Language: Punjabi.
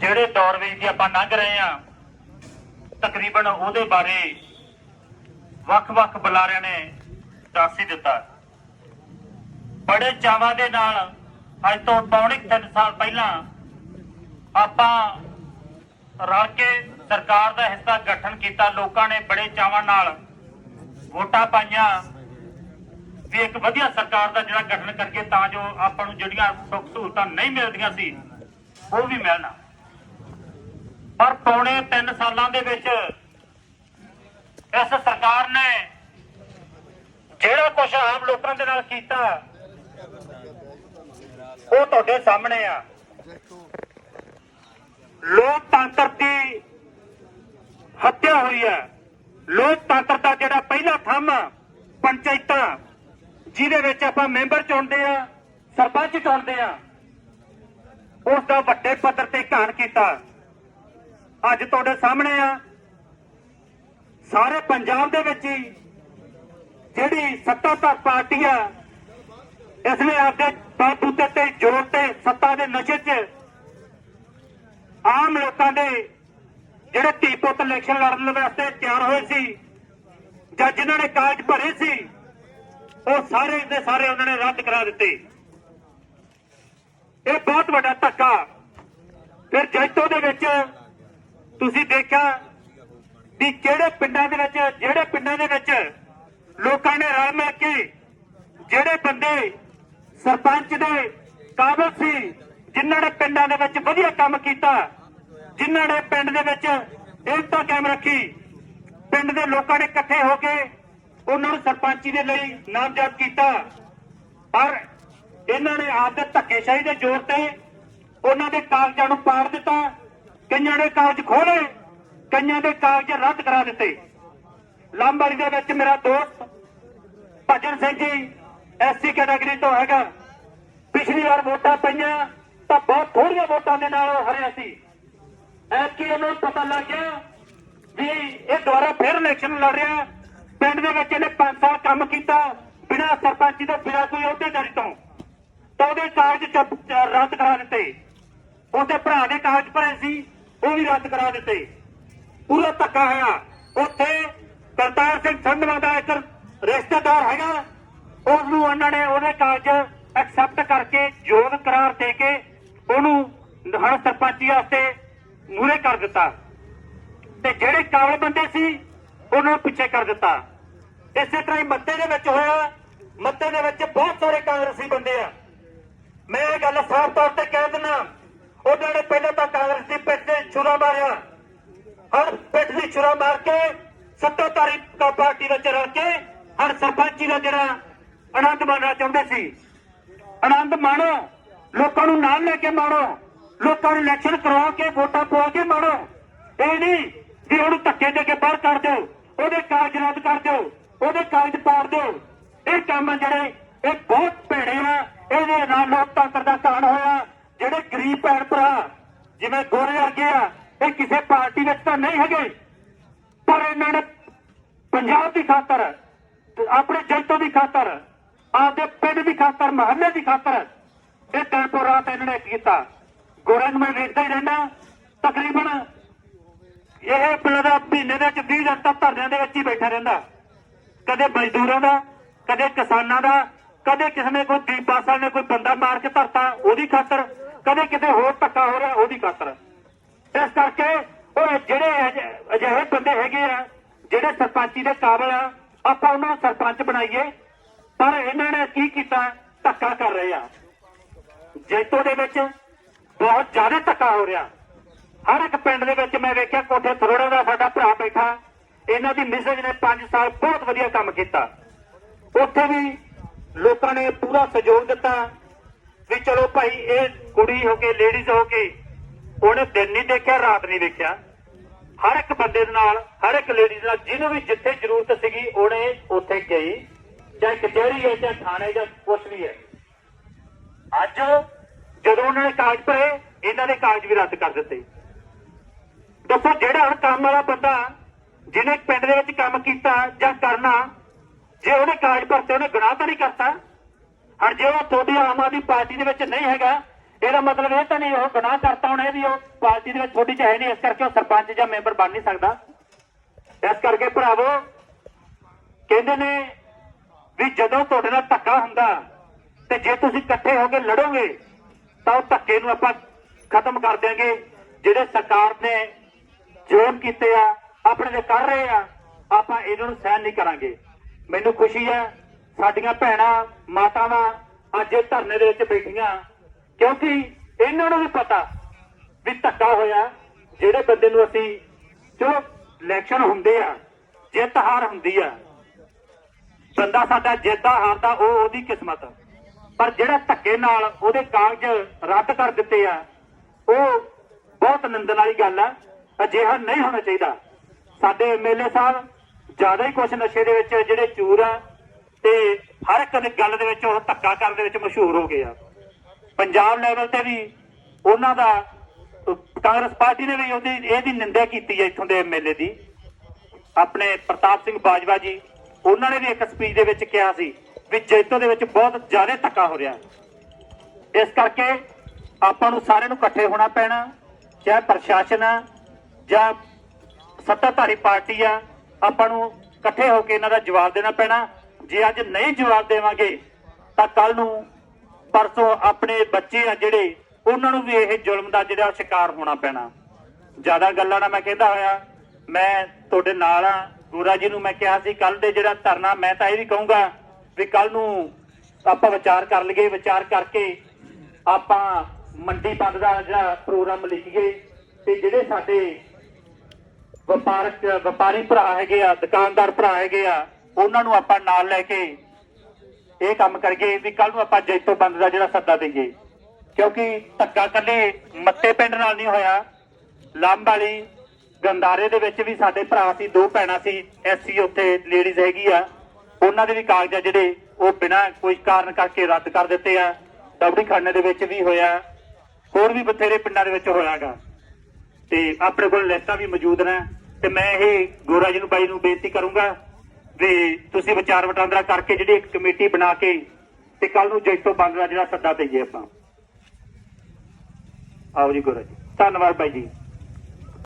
ਜਿਹੜੇ ਦੌਰ ਦੀ ਆਪਾਂ ਲੰਘ ਰਹੇ ਆ ਤਕਰੀਬਨ ਉਹਦੇ ਬਾਰੇ ਵੱਖ-ਵੱਖ ਬੁਲਾਰਿਆਂ ਨੇ ਦੱਸ ਹੀ ਦਿੱਤਾ। ਬੜੇ ਚਾਵਾਂ ਦੇ ਨਾਲ ਅੱਜ ਤੋਂ ਪੌਣੇ 3 ਸਾਲ ਪਹਿਲਾਂ ਆਪਾਂ ਰਲ ਕੇ ਸਰਕਾਰ ਦਾ ਹਿੱਸਾ ਗਠਨ ਕੀਤਾ। ਲੋਕਾਂ ਨੇ ਬੜੇ ਚਾਵਾਂ ਨਾਲ ਵੋਟਾਂ ਪਾਈਆਂ। ਵੀ ਇੱਕ ਵਧੀਆ ਸਰਕਾਰ ਦਾ ਜਿਹੜਾ ਗਠਨ ਕਰਕੇ ਤਾਂ ਜੋ ਆਪਾਂ ਨੂੰ ਜਿਹੜੀਆਂ ਸੁੱਖ ਸਹੂਲਤਾਂ ਨਹੀਂ ਮਿਲਦੀਆਂ ਸੀ, ਉਹ ਵੀ ਮਿਲਣਾ। ਪਰ ਪੌਣੇ 3 ਸਾਲਾਂ ਦੇ ਵਿੱਚ ਇਸ ਸਰਕਾਰ ਨੇ ਜਿਹੜਾ ਕੁਝ ਆਮ ਲੋਕਾਂ ਦੇ ਨਾਲ ਕੀਤਾ, ਉਹ ਤੁਹਾਡੇ ਸਾਹਮਣੇ ਆ। ਲੋਕਤੰਤਰ ਦੀ ਹੱਤਿਆ ਹੋਈ ਹੈ। ਲੋਕਤੰਤਰ ਦਾ ਜਿਹੜਾ ਪਹਿਲਾ ਥੰਮ ਪੰਚਾਇਤਾਂ, ਜਿਹਦੇ ਵਿੱਚ ਆਪਾਂ ਮੈਂਬਰ ਚੁਣਦੇ ਆ, ਸਰਪੰਚ ਚੁਣਦੇ ਆ ਉਸ ਦਾ ਵੱਡੇ ਪੱਧਰ ਤੇ ਘਾਣ ਕੀਤਾ। ਅੱਜ ਤੁਹਾਡੇ ਸਾਹਮਣੇ ਆ। ਸਾਰੇ ਪੰਜਾਬ ਦੇ ਵਿੱਚ ਹੀ ਜਿਹੜੀ ਸੱਤਾਧਾਰ ਪਾਰਟੀ ਆ, ਇਸ ਨੇ ਆਪਦੇ ਬਾਬੂਤੇ ਤੇ ਜ਼ੋਰ ਤੇ ਸੱਤਾ ਦੇ ਨਸ਼ੇ 'ਚ ਆਮ ਲੋਕਾਂ ਦੇ ਜਿਹੜੇ ਧੀ ਪੁੱਤ ਇਲੈਕਸ਼ਨ ਲੜਨ ਵਾਸਤੇ ਤਿਆਰ ਹੋਏ ਸੀ ਜਾਂ ਜਿਨ੍ਹਾਂ ਨੇ ਕਾਗਜ਼ ਭਰੇ ਸੀ, ਉਹ ਸਾਰੇ ਦੇ ਸਾਰੇ ਉਹਨਾਂ ਨੇ ਰੱਦ ਕਰਾ ਦਿੱਤੇ। ਇਹ ਬਹੁਤ ਵੱਡਾ ਧੱਕਾ। ਫਿਰ ਜੈਤੋ ਦੇ ਵਿੱਚ ਤੁਸੀਂ ਦੇਖਿਆ ਵੀ ਕਿਹੜੇ ਪਿੰਡਾਂ ਦੇ ਵਿੱਚ, ਜਿਹੜੇ ਪਿੰਡਾਂ ਦੇ ਵਿੱਚ ਲੋਕਾਂ ਨੇ ਰਲ ਮਿਲ ਕੇ ਜਿਹੜੇ ਬੰਦੇ ਸਰਪੰਚ ਦੇ ਕਾਬਲ ਸੀ, ਜਿਨ੍ਹਾਂ ਨੇ ਪਿੰਡਾਂ ਦੇ ਵਿੱਚ ਵਧੀਆ ਕੰਮ ਕੀਤਾ, ਜਿਨ੍ਹਾਂ ਨੇ ਪਿੰਡ ਦੇ ਵਿੱਚ ਏਕਤਾ ਕਾਇਮ ਰੱਖੀ, ਪਿੰਡ ਦੇ ਲੋਕਾਂ ਨੇ ਇਕੱਠੇ ਹੋ ਕੇ ਉਹਨਾਂ ਨੂੰ ਸਰਪੰਚੀ ਦੇ ਲਈ ਨਾਮਜ਼ਦ ਕੀਤਾ। ਪਰ ਇਹਨਾਂ ਨੇ ਆਪਦੇ ਧੱਕੇਸ਼ਾਹੀ ਦੇ ਜ਼ੋਰ ਤੇ ਉਹਨਾਂ ਦੇ ਕਾਗਜ਼ਾਂ ਨੂੰ ਪਾੜ ਦਿੱਤਾ। ਕਈਆਂ ਦੇ ਕਾਗਜ਼ ਖੋਲੇ ਕਈਆਂ ਦੇ ਕਾਗਜ਼ ਰੱਦ ਕਰਾ ਦਿੱਤੇ। ਲਾਂਬਾਰੀ ਦੇ ਵਿੱਚ ਮੇਰਾ ਦੋਸਤ ਭਜਨ ਸਿੰਘ ਜੀ ਐਸਸੀ ਕੈਟਾਗਰੀ ਤੋਂ ਹੈਗਾ। ਪਿਛਲੀ ਵਾਰ ਵੋਟਾਂ ਪਈਆਂ, ਤਾਂ ਬਹੁਤ ਥੋੜੀਆਂ ਵੋਟਾਂ ਦੇ ਨਾਲ ਉਹ ਹਰਿਆ ਸੀ। ਐਤਕੀ ਉਹਨੂੰ ਪਤਾ ਲੱਗ ਗਿਆ ਵੀ ਇਹ ਦੁਬਾਰਾ ਫਿਰ ਇਲੈਕਸ਼ਨ ਲੜ ਰਿਹਾ। ਪਿੰਡ ਦੇ ਵਿੱਚ ਇਹਨੇ 5 ਸਾਲ ਕੰਮ ਕੀਤਾ, ਬਿਨਾਂ ਸਰਪੰਚੀ ਦੇ ਬਿਨਾਂ ਕੋਈ ਅਹੁਦੇਦਾਰੀ ਤੋਂ ਤਾਂ ਉਹਦੇ ਕਾਗਜ਼ ਚੱਪ- ਰੱਦ ਕਰਾ ਦਿੱਤੇ। ਉਹਦੇ ਭਰਾ ਦੇ ਕਾਗਜ਼ ਭਰੇ ਸੀ। ਉਹ ਵੀ ਰੱਦ ਕਰਾ ਦਿੱਤੇ। ਪੂਰਾ ਧੱਕਾ ਹੋਇਆ। ਉੱਥੇ ਕਰਤਾਰ ਸਿੰਘ ਸੰਧਵਾ ਦਾ ਇੱਕ ਰਿਸ਼ਤੇਦਾਰ ਹੈਗਾ। ਉਸ ਨੂੰ ਉਹਨਾਂ ਨੇ ਉਹਦੇ ਕਾਗਜ਼ ਐਕਸੈਪਟ ਕਰਕੇ ਯੋਗ ਕਰਾਰ ਦੇ ਕੇ ਉਹਨੂੰ ਹਰ ਸਰਪੰਚੀ ਵਾਸਤੇ ਮੂਰੇ ਕਰ ਦਿੱਤਾ। ਤੇ ਜਿਹੜੇ ਕਾਬਲ ਬੰਦੇ ਸੀ, ਉਹਨਾਂ ਨੂੰ ਪਿੱਛੇ ਕਰ ਦਿੱਤਾ। ਇਸੇ ਤਰ੍ਹਾਂ ਹੀ ਮੱਤੇ ਦੇ ਵਿੱਚ ਹੋਇਆ। ਮੱਤੇ ਦੇ ਵਿੱਚ ਬਹੁਤ ਸਾਰੇ ਕਾਂਗਰਸੀ ਬੰਦੇ ਆ। ਮੈਂ ਇਹ ਗੱਲ ਸਾਫ਼ ਤੌਰ ਤੇ ਕਹਿ ਦਿੰਦਾ। ਉਹਨਾਂ ਨੇ ਪਹਿਲਾਂ ਤਾਂ ਕਾਂਗਰਸ ਦੀ ਪਿੱਠ ਤੇ ਛੁਰਾ ਮਾਰਿਆ। ਹਰ ਪਿੱਠ ਦੀ ਛੁਰਾ ਮਾਰ ਕੇ ਸੱਤਾਧਾਰੀ ਕਾ ਪਾਰਟੀ ਵਿੱਚ ਰਲ ਕੇ ਹਰ ਸਰਪੰਚੀ ਦਾ ਜਿਹੜਾ ਆਨੰਦ ਮਾਣਨਾ ਚਾਹੁੰਦੇ ਸੀ। ਆਨੰਦ ਮਾਣੋ, ਲੋਕਾਂ ਨੂੰ ਨਾਲ ਲੈ ਕੇ ਮਾਣੋ, ਲੋਕਾਂ ਨੂੰ ਇਲੈਕਸ਼ਨ ਕਰਵਾ ਕੇ, ਵੋਟਾਂ ਪਵਾ ਕੇ ਮਾਣੋ। ਇਹ ਨਹੀਂ ਕਿ ਉਹਨੂੰ ਧੱਕੇ ਦੇ ਕੇ ਬਾਹਰ ਕੱਢ ਦਿਓ, ਉਹਦੇ ਕਾਗਜ਼ ਰੱਦ ਕਰ ਦਿਓ, ਉਹਦੇ ਕਾਗਜ਼ ਪਾੜ ਦਿਓ। ਇਹ ਕੰਮ ਆ ਜਿਹੜੇ ਇਹ ਬਹੁਤ ਭੈੜੇ ਆ, ਇਹਦੇ ਨਾਲ ਲੋਕਤੰਤਰ ਦਾ ਕਾਰਨ ਹੋਇਆ। ਜਿਹੜੇ ਗਰੀਬ ਭੈਣ ਭਰਾ ਜਿਵੇਂ ਗੋਰੇ ਵਰਗੇ ਆ, ਇਹ ਕਿਸੇ ਪਾਰਟੀ ਵਿੱਚ ਤਾਂ ਨਹੀਂ ਹੈਗੇ। ਪਰ ਇਹਨਾਂ ਨੇ ਪੰਜਾਬ ਦੀ ਖਾਤਰ ਆਪਣੇ ਜਨਤਾ ਦੀ ਖਾਤਰ, ਆਪਦੇ ਪਿੰਡ ਦੀ ਖਾਤਰ, ਮਹੱਲੇ ਦੀ ਖਾਤਰ ਇਹ ਦਿਨ ਰਾਤ ਇਹਨਾਂ ਨੇ ਕੀਤਾ। ਗੋਰਿਆਂ ਨੂੰ ਮੈਂ ਵੇਖਦਾ ਹੀ ਰਹਿਣਾ ਤਕਰੀਬਨ ਇਹ ਪਿੰਡ ਮਹੀਨੇ ਦੇ ਵਿੱਚ 20 ਦਿਨ ਤੱਕ ਧਰਨਿਆਂ ਦੇ ਵਿੱਚ ਹੀ ਬੈਠਾ ਰਹਿੰਦਾ। ਕਦੇ ਮਜ਼ਦੂਰਾਂ ਦਾ, ਕਦੇ ਕਿਸਾਨਾਂ ਦਾ, ਕਦੇ ਕਿਸੇ ਨੇ ਕੋਈ ਦੀਪਾਸਾ ਨੇ ਕੋਈ ਬੰਦਾ ਮਾਰ ਕੇ ਧਰਤਾ, ਉਹਦੀ ਖਾਤਰ ਕਦੇ ਕਿਤੇ ਹੋਰ ਧੱਕਾ ਹੋ ਰਿਹਾ, ਉਹਦੀ ਖਾਤਰ। ਇਸ ਕਰਕੇ ਉਹ ਜਿਹੜੇ ਅਜਿਹੇ ਬੰਦੇ ਹੈਗੇ ਆ, ਜਿਹੜੇ ਸਰਪੰਚੀ ਦੇ ਕਾਬਲ ਆ, ਆਪਾਂ ਉਹਨਾਂ ਨੂੰ ਸਰਪੰਚ ਬਣਾਈਏ। ਪਰ ਇਹਨਾਂ ਨੇ ਕੀ ਕੀਤਾ? ਧੱਕਾ ਕਰ ਰਹੇ ਆ। ਜੈਤੋ ਦੇ ਵਿੱਚ ਬਹੁਤ ਜ਼ਿਆਦਾ ਧੱਕਾ ਹੋ ਰਿਹਾ। ਹਰ ਇੱਕ ਪਿੰਡ ਦੇ ਵਿੱਚ ਮੈਂ ਵੇਖਿਆ, ਕੋਠੇ ਥਰੋੜਾ ਦਾ ਸਾਡਾ ਭਰਾ ਬੈਠਾ। ਇਹਨਾਂ ਦੀ ਮਿਸਜ ਨੇ 5 ਸਾਲ ਬਹੁਤ ਵਧੀਆ ਕੰਮ ਕੀਤਾ। ਉੱਥੇ ਵੀ ਲੋਕਾਂ ਨੇ ਪੂਰਾ ਸਹਿਯੋਗ ਦਿੱਤਾ। ਵੀ ਚਲੋ ਭਾਈ, ਇਹ ਕੁੜੀ ਹੋ ਕੇ ਲੇਡੀਜ਼ ਹੋ ਕੇ ਉਹਨੇ ਦਿਨ ਨਹੀਂ ਦੇਖਿਆ, ਰਾਤ ਨਹੀਂ ਦੇਖਿਆ ਹਰ ਇੱਕ ਬੰਦੇ ਦੇ ਨਾਲ, ਹਰ ਇੱਕ ਲੇਡੀਜ਼ ਨਾਲ, ਜਿਹਨੂੰ ਵੀ ਜਿੱਥੇ ਜ਼ਰੂਰਤ ਸੀਗੀ, ਉਹਨੇ ਉੱਥੇ ਗਈ। ਚਾਹੇ ਕਚਹਿਰੀ ਹੈ, ਚਾਹੇ ਥਾਣੇ ਜਾਂ ਕੁਛ ਵੀ ਹੈ। ਅੱਜ ਜਦੋਂ ਉਹਨਾਂ ਨੇ ਕਾਗਜ਼ ਭਰੇ, ਇਹਨਾਂ ਦੇ ਕਾਗਜ਼ ਵੀ ਰੱਦ ਕਰ ਦਿੱਤੇ। ਦੱਸੋ ਜਿਹੜਾ ਹੁਣ ਕੰਮ ਵਾਲਾ ਬੰਦਾ, ਜਿਹਨੇ ਪਿੰਡ ਦੇ ਵਿੱਚ ਕੰਮ ਕੀਤਾ ਜਾਂ ਕਰਨਾ, ਜੇ ਉਹਨੇ ਕਾਗਜ਼ ਭਰਤੇ, ਉਹਨੇ ਗੁਨਾਹ ਤਾਂ ਨਹੀਂ ਕਰਤਾ। ਹਰ ਜੇ ਉਹ ਤੁਹਾਡੀ ਆਮ ਆਦਮੀ ਪਾਰਟੀ ਦੇ ਵਿੱਚ ਨਹੀਂ ਹੈਗਾ, ਇਹਦਾ ਮਤਲਬ ਇਹ ਤਾਂ ਨਹੀਂ ਉਹ ਗੁਨਾਹ ਕਰਤਾ ਹੁਣ ਵੀ ਉਹ ਪਾਰਟੀ ਦੇ ਵਿੱਚ ਥੋੜੀ ਚ ਹੈ ਨਹੀਂ, ਇਸ ਕਰਕੇ ਉਹ ਸਰਪੰਚ ਜਾਂ ਮੈਂਬਰ ਬਣ ਨਹੀਂ ਸਕਦਾ। ਇਸ ਕਰਕੇ ਭਰਾਵੋ, ਕਹਿੰਦੇ ਨੇ ਵੀ ਜਦੋਂ ਤੁਹਾਡੇ ਨਾਲ ਧੱਕਾ ਹੁੰਦਾ ਤੇ ਜੇ ਤੁਸੀਂ ਇਕੱਠੇ ਹੋ ਕੇ ਲੜੋਗੇ, ਤਾਂ ਉਹ ਧੱਕੇ ਨੂੰ ਆਪਾਂ ਖਤਮ ਕਰ ਦਿਆਂਗੇ। ਜਿਹੜੇ ਸਰਕਾਰ ਨੇ ਜ਼ੁਲਮ ਕੀਤੇ ਆ, ਆਪਣੇ ਦੇ ਕਰ ਰਹੇ ਆ, ਆਪਾਂ ਇਹਨਾਂ ਨੂੰ ਸਹਿਣ ਨਹੀਂ ਕਰਾਂਗੇ। ਮੈਨੂੰ ਖੁਸ਼ੀ ਹੈ ਸਾਡੀਆਂ ਭੈਣਾਂ, ਮਾਤਾਵਾਂ ਅੱਜ ਇਹ ਧਰਨੇ ਦੇ ਵਿੱਚ ਬੈਠੀਆਂ। ਕਿਉਂਕਿ ਇਹਨਾਂ ਨੂੰ ਵੀ ਪਤਾ ਵੀ ਧੱਕਾ ਹੋਇਆ, ਜਿਹੜੇ ਬੰਦੇ ਨੂੰ ਅਸੀਂ ਚਲੋ ਇਲੈਕਸ਼ਨ ਹੁੰਦੇ ਆ, ਜਿੱਤ ਹਾਰ ਹੁੰਦੀ ਆ। ਬੰਦਾ ਸਾਡਾ ਜਿੱਦਾ ਹਾਰਦਾ, ਉਹ ਉਹਦੀ ਕਿਸਮਤ। ਪਰ ਜਿਹੜਾ ਧੱਕੇ ਨਾਲ ਉਹਦੇ ਕਾਗਜ਼ ਰੱਦ ਕਰ ਦਿੱਤੇ ਆ, ਉਹ ਬਹੁਤ ਨਿੰਦਣ ਵਾਲੀ ਗੱਲ ਆ। ਅਜਿਹਾ ਨਹੀਂ ਹੋਣਾ ਚਾਹੀਦਾ। ਸਾਡੇ ਐਮਐਲਏ ਸਾਹਿਬ ਜ਼ਿਆਦਾ ਹੀ ਕੁਛ ਨਸ਼ੇ ਦੇ ਵਿੱਚ ਜਿਹੜੇ ਚੂਰ ਆ ਤੇ ਹਰ ਇੱਕ ਦੀ ਗੱਲ ਦੇ ਵਿੱਚ ਉਹ ਧੱਕਾ ਕਰਨ ਦੇ ਵਿੱਚ ਮਸ਼ਹੂਰ ਹੋ ਗਏ ਆ। ਪੰਜਾਬ ਲੈਵਲ ਤੇ ਵੀ ਉਹਨਾਂ ਦਾ, ਕਾਂਗਰਸ ਪਾਰਟੀ ਨੇ ਵੀ ਉਹਦੀ, ਇਹਦੀ ਨਿੰਦਾ ਕੀਤੀ ਹੈ ਇੱਥੋਂ ਦੇ ਐਮਐਲਏ ਦੀ। ਆਪਣੇ ਪ੍ਰਤਾਪ ਸਿੰਘ ਬਾਜਵਾ ਜੀ, ਉਹਨਾਂ ਨੇ ਵੀ ਇੱਕ ਸਪੀਚ ਦੇ ਵਿੱਚ ਕਿਹਾ ਸੀ ਵੀ ਜੈਤੋ ਦੇ ਵਿੱਚ ਬਹੁਤ ਜ਼ਿਆਦਾ ਧੱਕਾ ਹੋ ਰਿਹਾ ਇਸ ਕਰਕੇ ਆਪਾਂ ਨੂੰ ਸਾਰਿਆਂ ਨੂੰ ਇਕੱਠੇ ਹੋਣਾ ਪੈਣਾ, ਚਾਹੇ ਪ੍ਰਸ਼ਾਸਨ ਆ ਜਾਂ ਸੱਤਾਧਾਰੀ ਪਾਰਟੀ ਆ, ਆਪਾਂ ਨੂੰ ਇਕੱਠੇ ਹੋ ਕੇ ਇਹਨਾਂ ਦਾ ਜਵਾਬ ਦੇਣਾ ਪੈਣਾ। ਜੇ ਅੱਜ ਨਹੀਂ ਜਵਾਬ ਦੇਵਾਂਗੇ, ਤਾਂ ਕੱਲ ਨੂੰ ਪਰਸੋਂ ਆਪਣੇ ਬੱਚੇ ਆ ਜਿਹੜੇ, ਉਹਨਾਂ ਨੂੰ ਵੀ ਇਹ ਜ਼ੁਲਮ ਦਾ ਜਿਹੜਾ ਸ਼ਿਕਾਰ ਹੋਣਾ ਪੈਣਾ। ਜ਼ਿਆਦਾ ਗੱਲਾਂ ਨਾ ਮੈਂ ਕਹਿੰਦਾ ਹੋਇਆ, ਮੈਂ ਤੁਹਾਡੇ ਨਾਲ ਆ, ਗੋਰਾ ਜੀ ਨੂੰ ਮੈਂ ਕਿਹਾ ਸੀ ਕੱਲ ਦੇ ਜਿਹੜਾ ਧਰਨਾ, ਮੈਂ ਤਾਂ ਇਹ ਵੀ ਕਹੂੰਗਾ ਵੀ ਕੱਲ ਨੂੰ ਆਪਾਂ ਵਿਚਾਰ ਕਰ ਲਈਏ, ਵਿਚਾਰ ਕਰਕੇ ਆਪਾਂ ਮੰਡੀ ਬੰਦ ਦਾ ਜਿਹੜਾ ਪ੍ਰੋਗਰਾਮ ਲਿਖੀਏ, ਤੇ ਜਿਹੜੇ ਸਾਡੇ ਵਪਾਰਕ, ਵਪਾਰੀ ਭਰਾ ਹੈਗੇ ਆ, ਦੁਕਾਨਦਾਰ ਭਰਾ ਹੈਗੇ ਆ ਉਹਨਾਂ ਨੂੰ ਆਪਾਂ ਨਾਲ ਲੈ ਕੇ ਇਹ ਕੰਮ ਕਰੀਏ ਵੀ ਕੱਲ ਨੂੰ ਆਪਾਂ ਜੈਤੋ ਬੰਦ ਦਾ ਜਿਹੜਾ ਸੱਦਾ ਦੇਈਏ। ਕਿਉਂਕਿ ਧੱਕਾ ਕੱਲੇ ਮੱਤੇ ਪਿੰਡ ਨਾਲ ਨਹੀਂ ਹੋਇਆ। ਲੰਬ ਵਾਲੀ ਗੰਦਾਰੇ ਦੇ ਵਿੱਚ ਵੀ ਸਾਡੇ ਭਰਾ ਸੀ, ਦੋ ਭੈਣਾਂ ਸੀ, ਐਸਸੀ ਉੱਥੇ ਲੇਡੀਜ਼ ਹੈਗੀ ਆ। ਉਹਨਾਂ ਦੇ ਵੀ ਕਾਗਜ਼ ਆ ਜਿਹੜੇ ਉਹ ਬਿਨਾਂ ਕੋਈ ਕਾਰਨ ਕਰਕੇ ਰੱਦ ਕਰ ਦਿੱਤੇ ਆ। ਡਬੜੀ ਖਾਨੇ ਦੇ ਵਿੱਚ ਵੀ ਹੋਇਆ। ਹੋਰ ਵੀ ਬਥੇਰੇ ਪਿੰਡਾਂ ਦੇ ਵਿੱਚ ਹੋਇਆਗਾ। ਤੇ ਆਪਣੇ ਕੋਲ ਲਿਸਟਾਂ ਵੀ ਮੌਜੂਦ ਨੇ। ਤੇ ਮੈਂ ਇਹ ਗੋਰਾ ਜੀ ਨੂੰ ਬਾਈ ਨੂੰ ਬੇਨਤੀ ਕਰੂੰਗਾ ਵੀ ਤੁਸੀਂ ਵਿਚਾਰ ਵਟਾਂਦਰਾ ਕਰਕੇ ਜਿਹੜੀ ਇੱਕ ਕਮੇਟੀ ਬਣਾ ਕੇ ਤੇ ਕੱਲ ਨੂੰ ਜੈਤੋ ਬੰਦ ਦਾ ਜਿਹੜਾ ਸੱਦਾ ਦਈਏ ਆਪਾਂ। ਆਓ ਜੀ ਗੁਰੂ ਜੀ। ਧੰਨਵਾਦ ਭਾਈ ਜੀ।